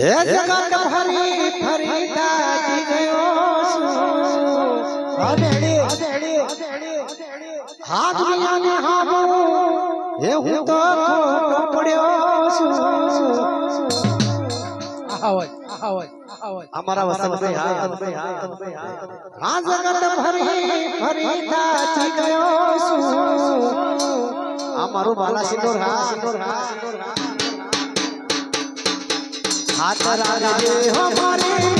હે જગત ફરી ફરી તાજી ગયો છું. હા દુનિયાને હાબો હે હું તો ખોટો પડ્યો છું. અમારા વસંત હા. જગત ફરી ફરી તાજી ગયો છું. આ મારું બાલા સિંદોર हाथ लगा दे हमारे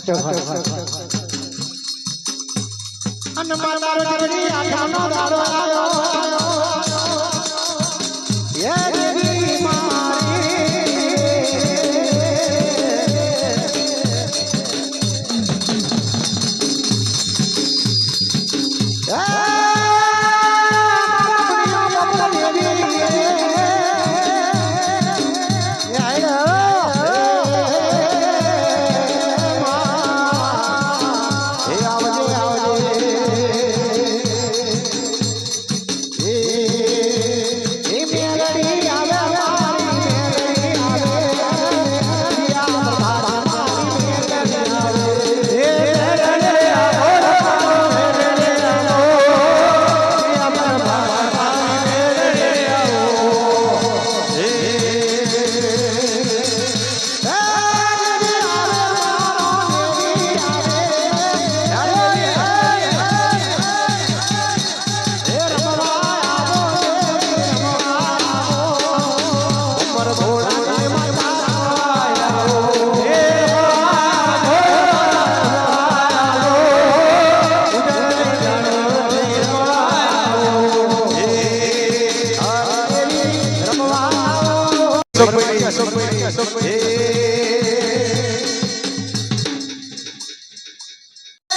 સાચો હનુમાન મારો આઠાનો દાડો આવ્યો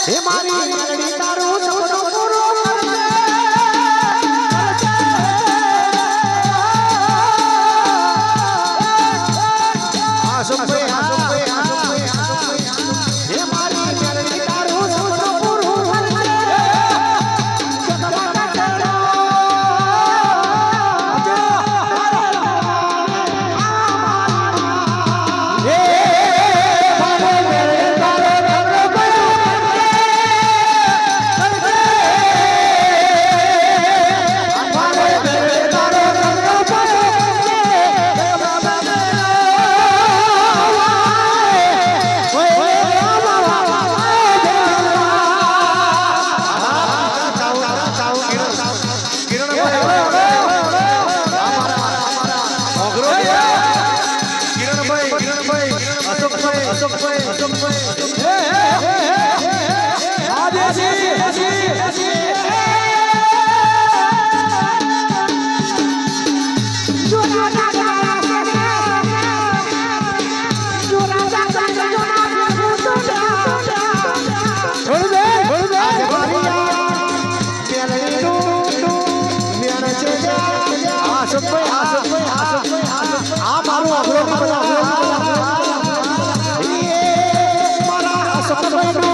હે મારી મેલડી તારું সবাই